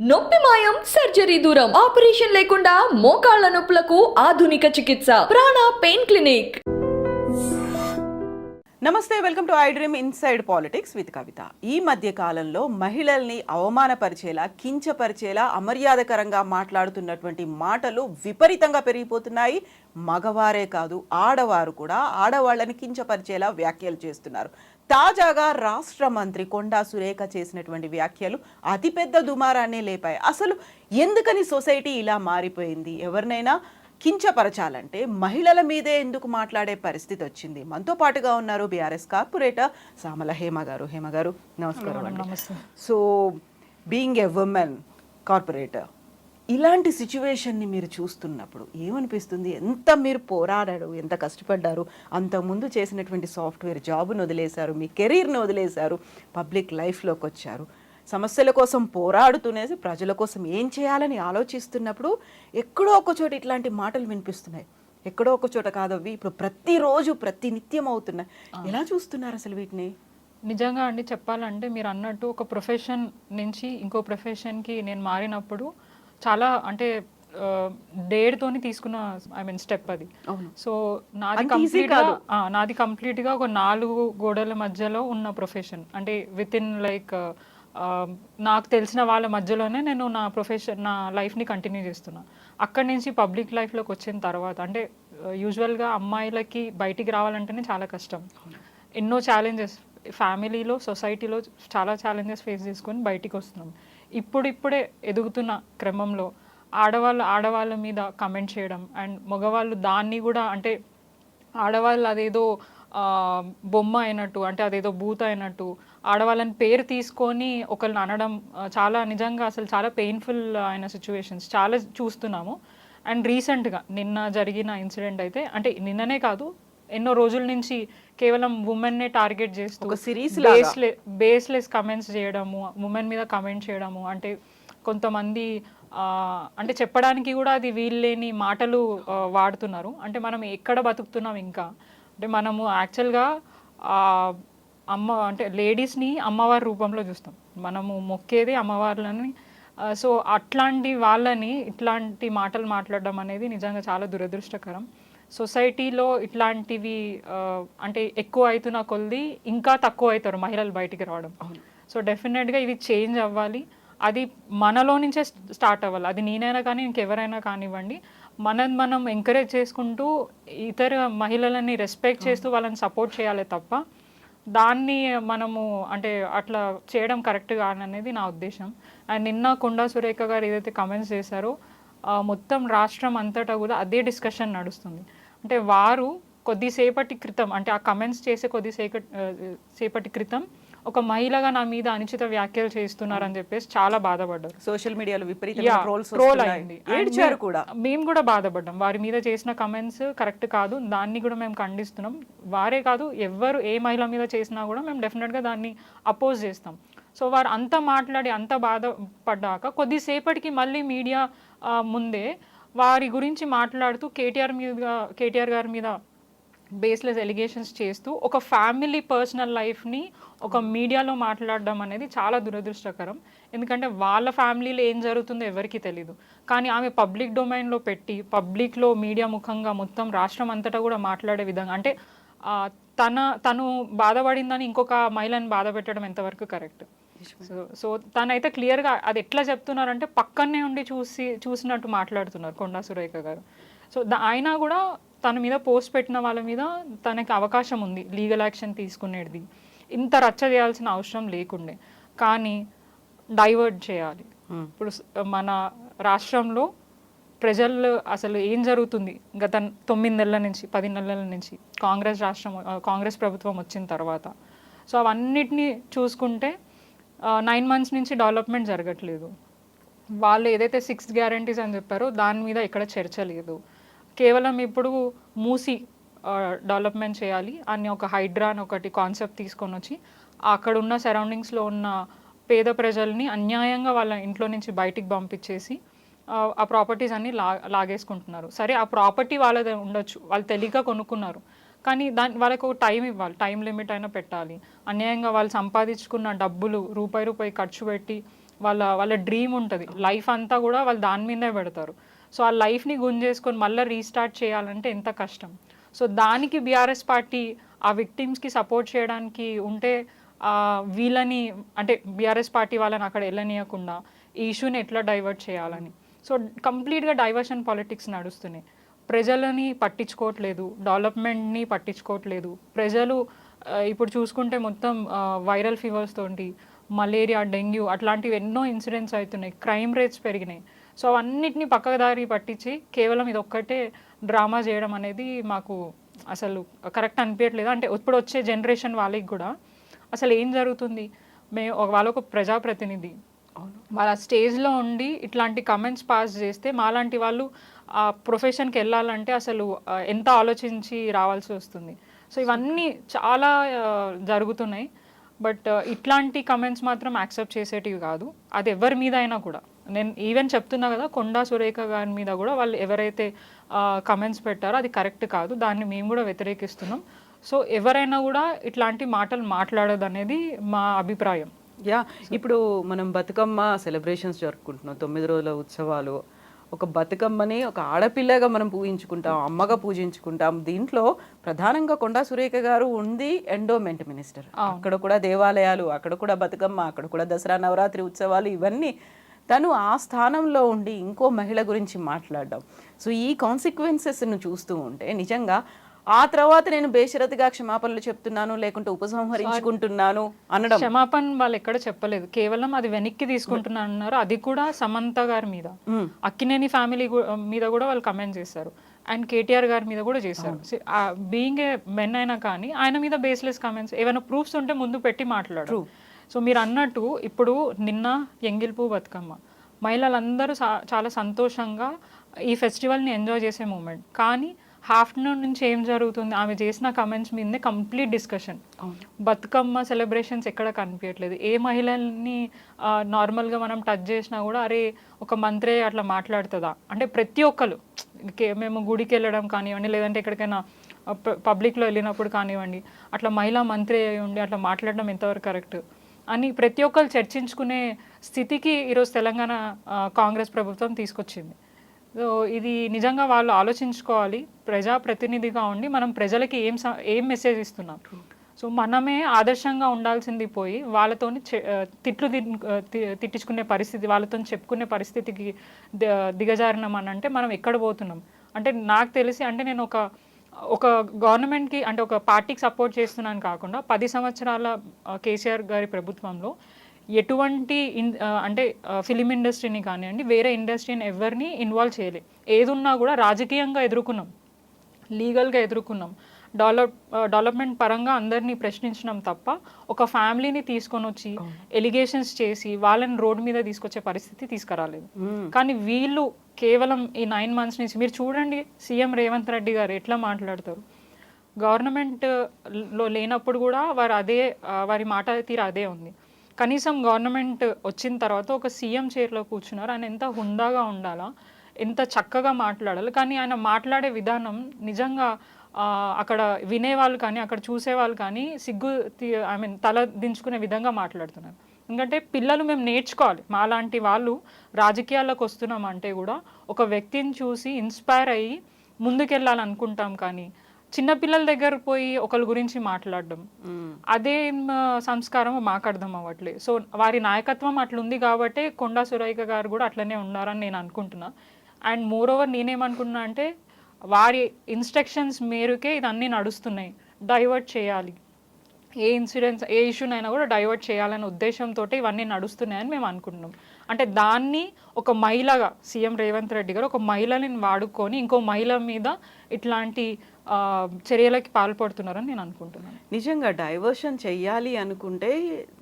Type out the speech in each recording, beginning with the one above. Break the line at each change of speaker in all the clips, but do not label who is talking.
నొప్పి మాయం సర్జరీ దూరం. ఆపరేషన్ లేకుండా మోకాళ్ళ నొప్పులకు ఆధునిక చికిత్స. Prana pain clinic.
నమస్తే welcome to iDream inside politics with Kavitha. ఈ మధ్య కాలంలో మహిళల్ని అవమానపరిచేలా కించపరిచేలా అమర్యాదకరంగా మాట్లాడుతున్నటువంటి మాటలు విపరీతంగా పెరిగిపోతున్నాయి. మగవారే కాదు ఆడవారు కూడా ఆడవాళ్ళని కించపరిచేలా వ్యాఖ్యలు చేస్తున్నారు. తాజాగా రాష్ట్ర మంత్రి కొండా సురేఖ చేసినటువంటి వ్యాఖ్యలు అతిపెద్ద దుమారాన్ని లేపాయి. అసలు ఎందుకని సొసైటీ ఇలా మారిపోయింది? ఎవరినైనా కించపరచాలంటే మహిళల మీదే ఎందుకు మాట్లాడే పరిస్థితి వచ్చింది? మనతో పాటుగా ఉన్నారు బీఆర్ఎస్ కార్పొరేటర్ సామల హేమ గారు. హేమ గారు నమస్కారం అండి. So being a women corporator ఇలాంటి సిచ్యువేషన్ని మీరు చూస్తున్నప్పుడు ఏమనిపిస్తుంది? ఎంత మీరు పోరాడారు? ఎంత కష్టపడ్డారు? అంతకుముందు చేసినటువంటి సాఫ్ట్వేర్ జాబ్ను వదిలేశారు మీ కెరీర్ని వదిలేశారు పబ్లిక్ లైఫ్లోకి వచ్చారు. సమస్యల కోసం పోరాడుతూనే ప్రజల కోసం ఏం చేయాలని ఆలోచిస్తున్నప్పుడు ఎక్కడో ఒక చోట ఇట్లాంటి మాటలు వినిపిస్తున్నాయి. ఎక్కడో ఒక చోట కాదవి ఇప్పుడు ప్రతిరోజు ప్రతి నిత్యం అవుతున్నాయి. ఎలా చూస్తున్నారు అసలు వీటిని?
నిజంగా అండి చెప్పాలంటే మీరు అన్నట్టు ఒక ప్రొఫెషన్ నుంచి ఇంకో ప్రొఫెషన్కి నేను మారినప్పుడు చాలా అంటే డేడ్తోని తీసుకున్న ఐ మీన్ స్టెప్ అది. సో నాది కంప్లీట్. నాది కంప్లీట్గా ఒక నాలుగు గోడల మధ్యలో ఉన్న ప్రొఫెషన్ అంటే విత్ ఇన్ లైక్ నాకు తెలిసిన వాళ్ళ మధ్యలోనే నేను నా ప్రొఫెషన్ నా లైఫ్ని కంటిన్యూ చేస్తున్నా. అక్కడి నుంచి పబ్లిక్ లైఫ్లోకి వచ్చిన తర్వాత అంటే యూజువల్గా అమ్మాయిలకి బయటికి రావాలంటేనే చాలా కష్టం. ఎన్నో ఛాలెంజెస్ ఫ్యామిలీలో సొసైటీలో చాలా ఛాలెంజెస్ ఫేస్ చేసుకొని బయటికి వస్తున్నాం. ఇప్పుడిప్పుడే ఎదుగుతున్న క్రమంలో ఆడవాళ్ళు ఆడవాళ్ళ మీద కమెంట్ చేయడం అండ్ మగవాళ్ళు దాన్ని కూడా అంటే ఆడవాళ్ళు అదేదో బొమ్మ అయినట్టు అంటే అదేదో భూత అయినట్టు ఆడవాళ్ళని పేరు తీసుకొని ఒకరిని అనడం చాలా నిజంగా అసలు చాలా పెయిన్ఫుల్ అయిన సిచ్యువేషన్స్ చాలా చూస్తున్నాము. అండ్ రీసెంట్గా నిన్న జరిగిన ఇన్సిడెంట్ అయితే అంటే నిన్ననే కాదు ఎన్నో రోజుల నుంచి కేవలం ఉమెన్నే టార్గెట్ చేస్తూ
ఒక లాగా.
బేస్లె బేస్లెస్ కమెంట్స్ చేయడము ఉమెన్ మీద కమెంట్ చేయడము అంటే కొంతమంది అంటే చెప్పడానికి కూడా అది వీల్లేని మాటలు వాడుతున్నారు. అంటే మనం ఎక్కడ బతుకుతున్నాం ఇంకా? అంటే మనము యాక్చువల్గా అమ్మ అంటే లేడీస్ని అమ్మవారి రూపంలో చూస్తాం. మనము మొక్కేది అమ్మవార్లని. సో అట్లాంటి వాళ్ళని ఇట్లాంటి మాటలు మాట్లాడడం అనేది నిజంగా చాలా దురదృష్టకరం. సొసైటీలో ఇట్లాంటివి అంటే ఎక్కువ అవుతున్న కొద్ది ఇంకా తక్కువ అవుతారు మహిళలు బయటికి రావడం. సో డెఫినెట్గా ఇవి చేంజ్ అవ్వాలి. అది మనలో నుంచే స్టార్ట్ అవ్వాలి. అది నేనైనా కానీ ఇంకెవరైనా కానివ్వండి మనం మనం ఎంకరేజ్ చేసుకుంటూ ఇతర మహిళలని రెస్పెక్ట్ చేస్తూ వాళ్ళని సపోర్ట్ చేయాలి తప్ప దాన్ని మనము అంటే అట్లా చేయడం కరెక్ట్ కాదనేది నా ఉద్దేశం. అండ్ నిన్న కొండా సురేఖ గారు ఏదైతే కమెంట్స్ చేశారో మొత్తం రాష్ట్రం అంతటా కూడా అదే డిస్కషన్ నడుస్తుంది. అంటే వారు కొద్దిసేపటి క్రితం అంటే ఆ కమెంట్స్ చేసే కొద్దిసేప ఆ, సేపటి క్రితం ఒక మహిళగా నా మీద అనుచిత వ్యాఖ్యలు చేస్తున్నారని చెప్పేసి చాలా బాధపడ్డారు.
సోషల్ మీడియాలో
అయింది.
ఏడ్చారు
మేము-
కూడా?
మేము కూడా బాధపడ్డాం. వారి మీద చేసిన కమెంట్స్ కరెక్ట్ కాదు. దాన్ని కూడా మేము ఖండిస్తున్నాం. వారే కాదు ఎవరు ఏ మహిళ మీద చేసినా కూడా మేము డెఫినెట్గా దాన్ని అపోజ్ చేస్తాం. సో వారు అంత మాట్లాడి అంత బాధపడ్డాక కొద్దిసేపటికి మళ్ళీ మీడియా ముందే వారి గురించి మాట్లాడుతూ కేటీఆర్ మీద కేటీఆర్ గారి మీద బేస్లెస్ ఎలిగేషన్స్ చేస్తూ ఒక ఫ్యామిలీ పర్సనల్ లైఫ్ని ఒక మీడియాలో మాట్లాడడం అనేది చాలా దురదృష్టకరం. ఎందుకంటే వాళ్ళ ఫ్యామిలీలో ఏం జరుగుతుందో ఎవరికీ తెలీదు. కానీ ఆమె పబ్లిక్ డొమైన్లో పెట్టి పబ్లిక్లో మీడియా ముఖంగా మొత్తం రాష్ట్రం అంతటా కూడా మాట్లాడే విధంగా అంటే తన తను బాధపడిందని ఇంకొక మహిళను బాధ పెట్టడం ఎంతవరకు కరెక్ట్ సో సో తనైతే క్లియర్గా అది ఎట్లా చెప్తున్నారంటే పక్కనే ఉండి చూసి చూసినట్టు మాట్లాడుతున్నారు కొండా సురేఖ గారు. సో దా- అయినా కూడా తన మీద పోస్ట్ పెట్టిన వాళ్ళ మీద తనకి అవకాశం ఉంది లీగల్ యాక్షన్ తీసుకునేది. ఇంత రచ్చ చేయాల్సిన అవసరం లేకుండే. కానీ డైవర్ట్ చేయాలి. ఇప్పుడు మన రాష్ట్రంలో ప్రజలు అసలు ఏం జరుగుతుంది? గత తొమ్మిది నెలల నుంచి పది నెలల నుంచి కాంగ్రెస్ రాష్ట్రం కాంగ్రెస్ ప్రభుత్వం వచ్చిన తర్వాత. సో అవన్నిటిని చూసుకుంటే నైన్ మంత్స్ నుంచి డెవలప్మెంట్ జరగట్లేదు. వాళ్ళు ఏదైతే సిక్స్ గ్యారంటీస్ అని చెప్పారో దాని మీద ఎక్కడ చర్చ లేదు. కేవలం ఇప్పుడు మూసి డెవలప్మెంట్ చేయాలి అని ఒక హైడ్రా అని ఒకటి కాన్సెప్ట్ తీసుకొని వచ్చి అక్కడ ఉన్న సరౌండింగ్స్లో ఉన్న పేద ప్రజల్ని అన్యాయంగా వాళ్ళ ఇంట్లో నుంచి బయటికి పంపించేసి ఆ, ప్రాపర్టీస్ అన్ని లా లాగేసుకుంటున్నారు. సరే ఆ ప్రాపర్టీ వాళ్ళది ఉండొచ్చు. వాళ్ళు తెలియక కొనుక్కున్నారు. కానీ దాని వాళ్ళకు ఒక టైం ఇవ్వాలి టైం లిమిట్ అయినా పెట్టాలి. అన్యాయంగా వాళ్ళు సంపాదించుకున్న డబ్బులు రూపాయి రూపాయి ఖర్చు పెట్టి వాళ్ళ వాళ్ళ డ్రీమ్ ఉంటుంది. లైఫ్ అంతా కూడా వాళ్ళు దాని మీదే పెడతారు. సో ఆ లైఫ్ని గుంజేసుకొని మళ్ళీ రీస్టార్ట్ చేయాలంటే ఎంత కష్టం? సో దానికి బీఆర్ఎస్ పార్టీ ఆ విక్టిమ్స్కి సపోర్ట్ చేయడానికి ఉంటే వీళ్ళని అంటే బీఆర్ఎస్ పార్టీ వాళ్ళని అక్కడ వెళ్ళనీయకుండా ఈ ఇష్యూని ఎట్లా డైవర్ట్ చేయాలని? సో కంప్లీట్గా డైవర్షన్ పాలిటిక్స్ నడుస్తున్నాయి. ప్రజలని పట్టించుకోవట్లేదు డెవలప్మెంట్ని పట్టించుకోవట్లేదు. ప్రజలు ఇప్పుడు చూసుకుంటే మొత్తం వైరల్ ఫీవర్స్ తోటి మలేరియా డెంగ్యూ అట్లాంటివి ఎన్నో ఇన్సిడెంట్స్ అవుతున్నాయి. క్రైమ్ రేట్స్ పెరిగినాయి. సో అవన్నిటిని పక్కదారి పట్టించి కేవలం ఇది ఒక్కటే డ్రామా చేయడం అనేది మాకు అసలు కరెక్ట్ అనిపించట్లేదు అంటే ఇప్పుడు వచ్చే జనరేషన్ వాళ్ళకి కూడా అసలు ఏం జరుగుతుంది? మే వాళ్ళ ఒక ప్రజాప్రతినిధి వాళ్ళ స్టేజ్లో ఉండి ఇట్లాంటి కమెంట్స్ పాస్ చేస్తే మాలాంటి వాళ్ళు ఆ ప్రొఫెషన్కి వెళ్ళాలంటే అసలు ఎంత ఆలోచించి రావాల్సి వస్తుంది. సో ఇవన్నీ చాలా జరుగుతున్నాయి. బట్ ఇట్లాంటి కమెంట్స్ మాత్రం యాక్సెప్ట్ చేసేటివి కాదు. అది ఎవరి మీద అయినా కూడా. నేను ఈవెన్ చెప్తున్నా కదా కొండా సురేఖ గారి మీద కూడా వాళ్ళు ఎవరైతే కమెంట్స్ పెట్టారో అది కరెక్ట్ కాదు. దాన్ని మేము కూడా వ్యతిరేకిస్తున్నాం. సో ఎవరైనా కూడా ఇట్లాంటి మాటలు మాట్లాడదు అనేది మా అభిప్రాయం.
యా ఇప్పుడు మనం బతుకమ్మ సెలబ్రేషన్స్ జరుపుకుంటున్నాం. తొమ్మిది రోజుల ఉత్సవాలు. ఒక బతుకమ్మని ఒక ఆడపిల్లగా మనం పూజించుకుంటాం అమ్మగా పూజించుకుంటాం. దీంట్లో ప్రధానంగా కొండా సురేఖ గారు ఉంది ఎండోమెంట్ మినిస్టర్ అక్కడ కూడా దేవాలయాలు అక్కడ కూడా బతుకమ్మ అక్కడ కూడా దసరా నవరాత్రి ఉత్సవాలు ఇవన్నీ తను ఆ స్థానంలో ఉండి ఇంకో మహిళ గురించి మాట్లాడడం. సో ఈ కాన్సిక్వెన్సెస్ను చూస్తూ ఉంటే నిజంగా ఆ తర్వాత నేను బేషరతుగా క్షమాపణలు చెప్తున్నాను లేకుంటే ఉపసంహరించుకుంటున్నాను అనడం.
క్షమాపణ వాళ్ళు ఎక్కడ చెప్పలేదు. కేవలం అది వెనక్కి తీసుకుంటున్నారు అన్నారు. అది కూడా సమంత గారి మీద. అక్కినేని ఫ్యామిలీ మీద కూడా వాళ్ళు కమెంట్ చేశారు. అండ్ కేటీఆర్ గారి మీద కూడా చేశారు. బీయింగ్ ఏ మెన్ అయినా కానీ ఆయన మీద బేస్లెస్ కమెంట్స్ ఏమైనా ప్రూఫ్స్ ఉంటే ముందు పెట్టి మాట్లాడు సో మీరు అన్నట్టు ఇప్పుడు నిన్న ఎంగిల్పూ బతుకమ్మ. మహిళలందరూ చాలా సంతోషంగా ఈ ఫెస్టివల్ని ఎంజాయ్ చేసే మూమెంట్ కానీ ఆఫ్టర్నూన్ నుంచి ఏం జరుగుతుంది? ఆమె చేసిన కమెంట్స్ మీదనే కంప్లీట్ డిస్కషన్ బతుకమ్మ సెలబ్రేషన్స్ ఎక్కడ కనిపించట్లేదు. ఏ మహిళల్ని నార్మల్గా మనం టచ్ చేసినా కూడా అరే ఒక మంత్రే అట్లా మాట్లాడుతుందా? అంటే ప్రతి ఒక్కరు మేము గుడికి వెళ్ళడం కానివ్వండి లేదంటే ఎక్కడికైనా పబ్లిక్లో వెళ్ళినప్పుడు కానివ్వండి అట్లా మహిళా మంత్రి అయి ఉండి అట్లా మాట్లాడడం ఎంతవరకు కరెక్ట్ అని ప్రతి ఒక్కరు చర్చించుకునే స్థితికి ఈరోజు తెలంగాణ కాంగ్రెస్ ప్రభుత్వం తీసుకొచ్చింది. సో ఇది నిజంగా వాళ్ళు ఆలోచించుకోవాలి. ప్రజాప్రతినిధిగా ఉండి మనం ప్రజలకి ఏం ఏం మెసేజ్ ఇస్తున్నాం? సో మనమే ఆదర్శంగా ఉండాల్సింది పోయి వాళ్ళతోని చె- ఆ, తిట్లు తిట్టించుకునే పరిస్థితి వాళ్ళతో చెప్పుకునే పరిస్థితికి దిగజారినాం అని అంటే మనం ఎక్కడ పోతున్నాం? అంటే నాకు తెలిసి అంటే నేను ఒక ఒక గవర్నమెంట్కి అంటే ఒక పార్టీకి సపోర్ట్ చేస్తున్నాను కాకుండా పది సంవత్సరాల కేసీఆర్ గారి ప్రభుత్వంలో ఎటువంటి ఇన్ అంటే ఫిలిం ఇండస్ట్రీని కానివ్వండి వేరే ఇండస్ట్రీని ఎవరిని ఇన్వాల్వ్ చేయలేదు ఏదున్నా కూడా రాజకీయంగా ఎదుర్కొన్నాం. లీగల్గా ఎదుర్కొన్నాం. డెవలప్ డెవలప్మెంట్ పరంగా అందరినీ ప్రశ్నించడం తప్ప ఒక ఫ్యామిలీని తీసుకొని వచ్చి ఎలిగేషన్స్ చేసి వాళ్ళని రోడ్ మీద తీసుకొచ్చే పరిస్థితి తీసుకురాలేదు. కానీ వీళ్ళు కేవలం ఈ నైన్ మంత్స్ నుంచి మీరు చూడండి సీఎం రేవంత్ రెడ్డి గారు ఎట్లా మాట్లాడతారు. గవర్నమెంట్లో లేనప్పుడు కూడా వారు అదే వారి మాట తీరు అదే ఉంది. కనీసం గవర్నమెంట్ వచ్చిన తర్వాత ఒక సీఎం చైర్లో కూర్చున్నారు. ఆయన ఎంత హుందాగా ఉండాలా ఎంత చక్కగా మాట్లాడాలి. కానీ ఆయన మాట్లాడే విధానం నిజంగా అక్కడ వినేవాళ్ళు కానీ అక్కడ చూసేవాళ్ళు కానీ సిగ్గు ఐ మీన్ తల దించుకునే విధంగా మాట్లాడుతున్నారు. ఎందుకంటే పిల్లలు మేము నేర్చుకోవాలి. మాలాంటి వాళ్ళు రాజకీయాల్లోకి వస్తున్నాం అంటే కూడా ఒక వ్యక్తిని చూసి ఇన్స్పైర్ అయ్యి ముందుకెళ్ళాలనుకుంటాం కానీ చిన్నపిల్లల దగ్గర పోయి ఒకరి గురించి మాట్లాడడం. అదేం సంస్కారం మాకు అర్థం అవ్వట్లేదు. సో వారి నాయకత్వం అట్లుంది కాబట్టే కొండా సురైక గారు కూడా అట్లనే ఉన్నారని నేను అనుకుంటున్నా. అండ్ మోర్ ఓవర్ నేనేమనుకున్నా అంటే వారి ఇన్స్ట్రక్షన్స్ మేరకే ఇదన్నీ నడుస్తున్నాయి. డైవర్ట్ చేయాలి. ఏ ఇన్సిడెంట్స్ ఏ ఇష్యూనైనా కూడా డైవర్ట్ చేయాలనే ఉద్దేశంతో ఇవన్నీ నడుస్తున్నాయని మేము అనుకుంటున్నాం. అంటే దాన్ని ఒక మహిళగా సీఎం రేవంత్ రెడ్డి గారు ఒక మహిళని వాడుకొని ఇంకో మహిళ మీద ఇట్లాంటి చర్యలకి పాల్పడుతున్నారని నేను అనుకుంటున్నాను.
నిజంగా డైవర్షన్ చెయ్యాలి అనుకుంటే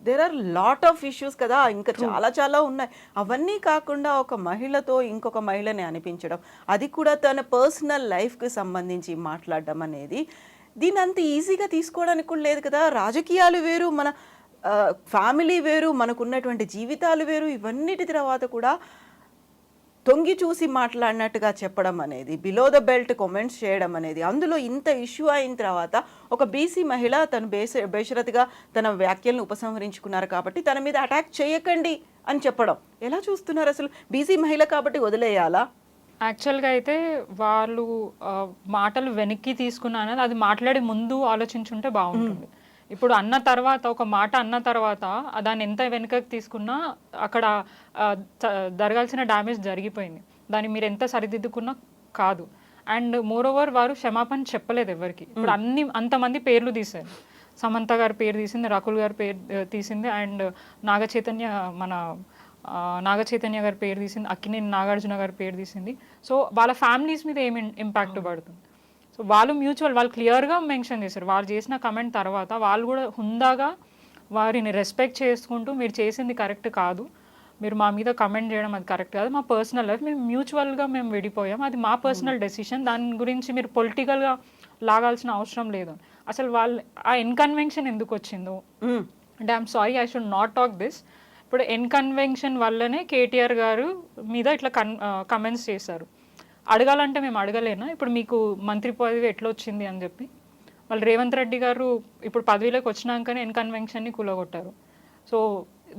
there are lot of issues కదా. ఇంకా చాలా చాలా ఉన్నాయి. అవన్నీ కాకుండా ఒక మహిళతో ఇంకొక మహిళని అనిపించడం అది కూడా తన పర్సనల్ లైఫ్కి సంబంధించి మాట్లాడడం అనేది దీని అంత ఈజీగా తీసుకోవడానికి కూడా లేదు కదా. రాజకీయాలు వేరు మన ఫ్యామిలీ వేరు మనకున్నటువంటి జీవితాలు వేరు ఇవన్నిటి తర్వాత కూడా తొంగి చూసి మాట్లాడినట్టుగా చెప్పడం అనేది బిలో ద బెల్ట్ కామెంట్స్ చేయడం అనేది అందులో ఇంత ఇష్యూ అయిన తర్వాత ఒక బీసీ మహిళ తను బేస బేషరతుగా తన వ్యాఖ్యలను ఉపసంహరించుకున్నారు కాబట్టి తన మీద అటాక్ చేయకండి అని చెప్పడం. ఎలా చూస్తున్నారు అసలు? బీసీ మహిళ కాబట్టి వదిలేయాలా?
యాక్చువల్గా అయితే వాళ్ళు మాటలు వెనక్కి తీసుకున్నా అనేది అది మాట్లాడే ముందు ఆలోచించుంటే బాగుంటుంది. ఇప్పుడు అన్న తర్వాత ఒక మాట అన్న తర్వాత దాన్ని ఎంత వెనుకకి తీసుకున్నా అక్కడ జరగాల్సిన డ్యామేజ్ జరిగిపోయింది. దాన్ని మీరు ఎంత సరిదిద్దుకున్నా కాదు. అండ్ మోర్ ఓవర్ వారు క్షమాపణ చెప్పలేదు ఎవరికి. ఇప్పుడు అన్ని అంతమంది పేర్లు తీశారు. సమంత గారి పేరు తీసింది రాకుల్ గారి పేరు తీసింది అండ్ నాగ చైతన్య మన నాగ చైతన్య గారి పేరు తీసింది అక్కినేని నాగార్జున గారి పేరు తీసింది. సో వాళ్ళ ఫ్యామిలీస్ మీద ఏమి ఇంపాక్ట్ పడుతుంది? సో వాళ్ళు మ్యూచువల్ వాళ్ళు క్లియర్గా మెన్షన్ చేశారు. వాళ్ళు చేసిన కమెంట్ తర్వాత వాళ్ళు కూడా హుందాగా వారిని రెస్పెక్ట్ చేసుకుంటూ మీరు చేసింది కరెక్ట్ కాదు. మీరు మా మీద కమెంట్ చేయడం అది కరెక్ట్ కాదు. మా పర్సనల్ లైఫ్ మేము మ్యూచువల్గా మేము విడిపోయాం. అది మా పర్సనల్ డెసిషన్ దాని గురించి మీరు పొలిటికల్గా లాగాల్సిన అవసరం లేదు. అసలు వాళ్ళు ఆ ఇన్కన్వెన్షన్ ఎందుకు వచ్చిందో.
మ్మ్.
అంటే I'm sorry I should not talk this ఇప్పుడు ఎన్ కన్వెన్షన్ వల్లనే కేటీఆర్ గారు మీద ఇట్లా కన్ కమెంట్స్ చేశారు. అడగాలంటే మేము అడగలేనా? ఇప్పుడు మీకు మంత్రి పదవి ఎట్లా వచ్చింది అని చెప్పి. వాళ్ళు రేవంత్ రెడ్డి గారు ఇప్పుడు పదవిలోకి వచ్చినాకనే ఎన్ కన్వెన్షన్ని కూలగొట్టారు. సో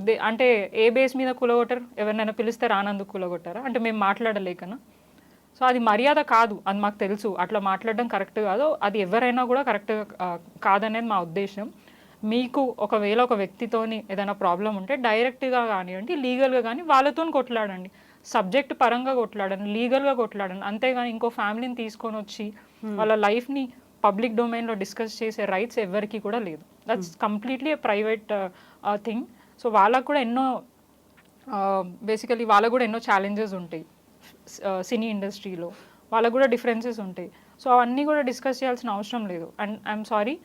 దే అంటే ఏ బేస్ మీద కూలగొట్టారు? ఎవరినైనా పిలిస్తే రానందుకు కూలగొట్టారా? అంటే మేము మాట్లాడలేకనా? సో అది మర్యాద కాదు. అది మాకు తెలుసు. అట్లా మాట్లాడడం కరెక్ట్ కాదు అది ఎవరైనా కూడా కరెక్ట్ కాదనేది మా ఉద్దేశం. మీకు ఒకవేళ ఒక వ్యక్తితోని ఏదైనా ప్రాబ్లం ఉంటే డైరెక్ట్గా కానివ్వండి లీగల్గా కానీ వాళ్ళతో కొట్లాడండి. సబ్జెక్ట్ పరంగా కొట్లాడండి లీగల్గా కొట్లాడండి. అంతేగాని ఇంకో ఫ్యామిలీని తీసుకొని వచ్చి వాళ్ళ లైఫ్ని పబ్లిక్ డొమైన్లో డిస్కస్ చేసే రైట్స్ ఎవరికి కూడా లేదు. That's completely private thing so వాళ్ళకు కూడా ఎన్నో బేసికలీ వాళ్ళకు కూడా ఎన్నో ఛాలెంజెస్ ఉంటాయి సినీ ఇండస్ట్రీలో. వాళ్ళకు కూడా డిఫరెన్సెస్ ఉంటాయి. సో అవన్నీ కూడా డిస్కస్ చేయాల్సిన అవసరం లేదు. అండ్ ఐఎమ్ సారీ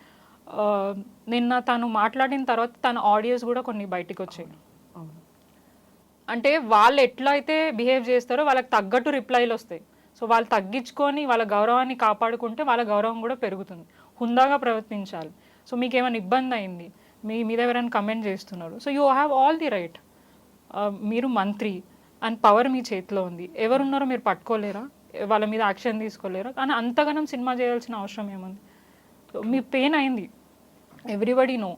నిన్న తను మాట్లాడిన తర్వాత తన ఆడియోస్ కూడా కొన్ని బయటికి వచ్చాయి అంటే వాళ్ళు ఎట్లా అయితే బిహేవ్ చేస్తారో వాళ్ళకి తగ్గట్టు రిప్లైలు వస్తాయి. సో వాళ్ళు తగ్గించుకొని వాళ్ళ గౌరవాన్ని కాపాడుకుంటే వాళ్ళ గౌరవం కూడా పెరుగుతుంది. హుందాగా ప్రవర్తించాలి. సో మీకు ఏమైనా ఇబ్బంది అయింది? మీ మీద ఎవరైనా కమెంట్ చేస్తున్నారు? So you have all the right. మీరు మంత్రి అండ్ పవర్ మీ చేతిలో ఉంది. ఎవరున్నారో మీరు పట్టుకోలేరా? వాళ్ళ మీద యాక్షన్ తీసుకోలేరా? కానీ అంతగానం సినిమా చేయాల్సిన అవసరం ఏముంది? సో మీ పెయిన్ అయింది. Everybody know.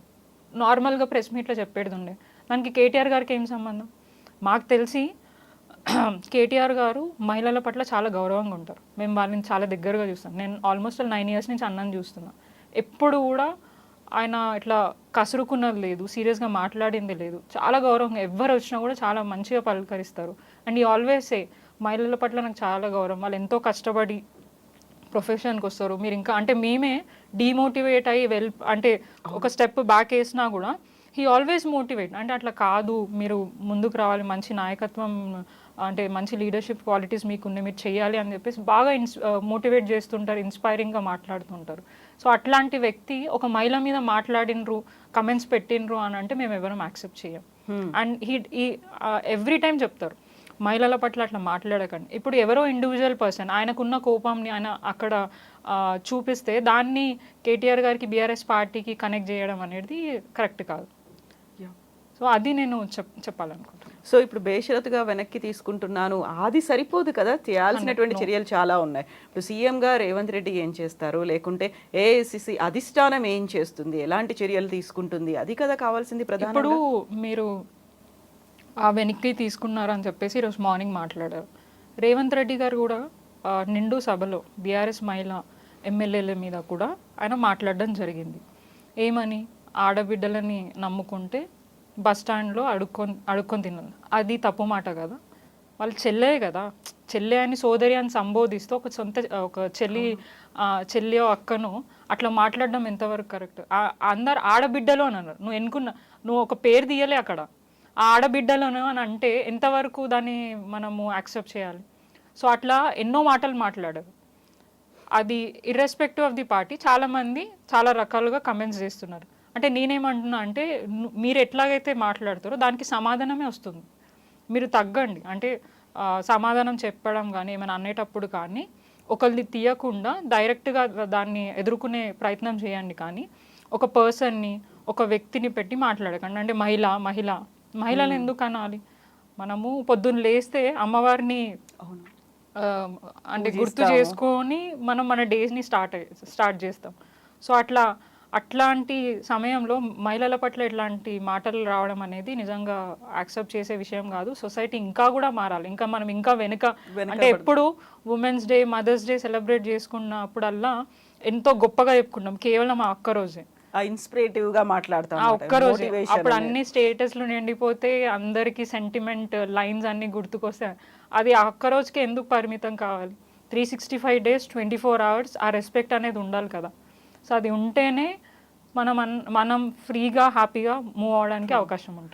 నార్మల్గా ప్రెస్ మీట్లో చెప్పేది ఉండే. దానికి కేటీఆర్ గారికి ఏం సంబంధం? మాకు తెలిసి కేటీఆర్ గారు మహిళల పట్ల చాలా గౌరవంగా ఉంటారు. మేము వాళ్ళని చాలా దగ్గరగా చూస్తాం. నేను ఆల్మోస్ట్ నైన్ ఇయర్స్ నుంచి అన్నని చూస్తున్నా. ఎప్పుడు కూడా ఆయన ఇట్లా కసురుకున్నది లేదు సీరియస్గా మాట్లాడింది లేదు. చాలా గౌరవంగా ఎవరు వచ్చినా కూడా చాలా మంచిగా పలకరిస్తారు. అండ్ ఈ ఆల్వేస్ మహిళల పట్ల నాకు చాలా గౌరవం. వాళ్ళు ఎంతో కష్టపడి ప్రొఫెషన్కి వస్తారు. మీరు ఇంకా అంటే మేమే డీమోటివేట్ అయ్యి వెల్ అంటే ఒక స్టెప్ బ్యాక్ వేసినా కూడా హీ ఆల్వేస్ మోటివేట్ అంటే అట్లా కాదు మీరు ముందుకు రావాలి మంచి నాయకత్వం అంటే మంచి లీడర్షిప్ క్వాలిటీస్ మీకు ఉన్నాయి మీరు చేయాలి అని చెప్పేసి బాగా ఇన్స్ మోటివేట్ చేస్తుంటారు ఇన్స్పైరింగ్గా మాట్లాడుతుంటారు. సో అట్లాంటి వ్యక్తి ఒక మహిళ మీద మాట్లాడినరు కమెంట్స్ పెట్టినరు అని అంటే మేము ఎవరం యాక్సెప్ట్ చేయం అండ్ హీ ఈ ఎవ్రీ టైం చెప్తారు మహిళల పట్ల అట్లా మాట్లాడకండి. ఇప్పుడు ఎవరో ఇండివిజువల్ పర్సన్ ఆయనకున్న కోపంని ఆయన అక్కడ చూపిస్తే దాన్ని కేటీఆర్ గారికి బీఆర్ఎస్ పార్టీకి కనెక్ట్ చేయడం అనేది కరెక్ట్ కాదు. సో అది నేను చెప్ చెప్పాలనుకుంటున్నాను
సో ఇప్పుడు బేషరతుగా వెనక్కి తీసుకుంటున్నాను. అది సరిపోదు కదా? చేయాల్సినటువంటి చర్యలు చాలా ఉన్నాయి. ఇప్పుడు సీఎం గా రేవంత్ రెడ్డి ఏం చేస్తారు? లేకుంటే ఏఐసిసి అధిష్టానం ఏం చేస్తుంది? ఎలాంటి చర్యలు తీసుకుంటుంది? అది కదా కావాల్సింది ప్రధాన
ఇప్పుడు మీరు ఆ వెనక్కి తీసుకున్నారు అని చెప్పేసి ఈరోజు మార్నింగ్ మాట్లాడారు. రేవంత్ రెడ్డి గారు కూడా నిండు సభలో బీఆర్ఎస్ మహిళ ఎమ్మెల్యేల మీద కూడా ఆయన మాట్లాడడం జరిగింది. ఏమని? ఆడబిడ్డలని నమ్ముకుంటే బస్ స్టాండ్లో అడుక్కొని అడుక్కొని తిన్నది అది తప్పు మాట కదా. వాళ్ళు చెల్లే కదా. చెల్లె అని సోదరి అని సంబోధిస్తూ ఒక సొంత ఒక చెల్లి చెల్లియో అక్కను అట్లా మాట్లాడడం ఎంతవరకు కరెక్ట్? అందరు ఆడబిడ్డలు అని అన్నారు. నువ్వు ఎన్నుకున్న నువ్వు ఒక పేరు తీయలే అక్కడ. ఆ ఆడబిడ్డలను అని అంటే ఎంతవరకు దాన్ని మనము యాక్సెప్ట్ చేయాలి? సో అట్లా ఎన్నో మాటలు మాట్లాడారు. అది ఇర్రెస్పెక్టివ్ ఆఫ్ ది పార్టీ చాలామంది చాలా రకాలుగా కమెంట్స్ చేస్తున్నారు. అంటే నేనేమంటున్నా అంటే మీరు ఎట్లాగైతే మాట్లాడతారో దానికి సమాధానమే వస్తుంది. మీరు తగ్గండి. అంటే సమాధానం చెప్పడం కానీ ఏమైనా అనేటప్పుడు కానీ ఒకరిని తీయకుండా డైరెక్ట్గా దాన్ని ఎదుర్కొనే ప్రయత్నం చేయండి కానీ ఒక పర్సన్ని ఒక వ్యక్తిని పెట్టి మాట్లాడకండి. అంటే మహిళ మహిళ. మహిళలు ఎందుకు అనాలి? మనము పొద్దున్న లేస్తే అమ్మవారిని అంటే గుర్తు చేసుకొని మనం మన డేస్ని స్టార్ట్ స్టార్ట్ చేస్తాం. సో అట్లా అట్లాంటి సమయంలో మహిళల పట్ల ఇట్లాంటి మాటలు రావడం అనేది నిజంగా యాక్సెప్ట్ చేసే విషయం కాదు. సొసైటీ ఇంకా కూడా మారాలి. ఇంకా మనం ఇంకా వెనుక అంటే ఎప్పుడు women's day mother's day celebrate చేసుకున్నప్పుడల్లా ఎంతో గొప్పగా చెప్పుకున్నాం కేవలం ఆ ఒక్క రోజే
ఇన్స్పిరేటివ్గా మాట్లాడతాం
ఆ ఒక్క రోజే అప్పుడు అన్ని స్టేటస్లు నిండిపోతే అందరికి సెంటిమెంట్ లైన్స్ అన్ని గుర్తుకొస్తాయి. అది ఆ ఒక్క రోజుకి ఎందుకు పరిమితం కావాలి? Three sixty five days twenty four hours ఆ రెస్పెక్ట్ అనేది ఉండాలి కదా. సో అది ఉంటేనే మనం అన్- మనం ఫ్రీగా హ్యాపీగా మూవ్ అవడానికి అవకాశం ఉంటుంది.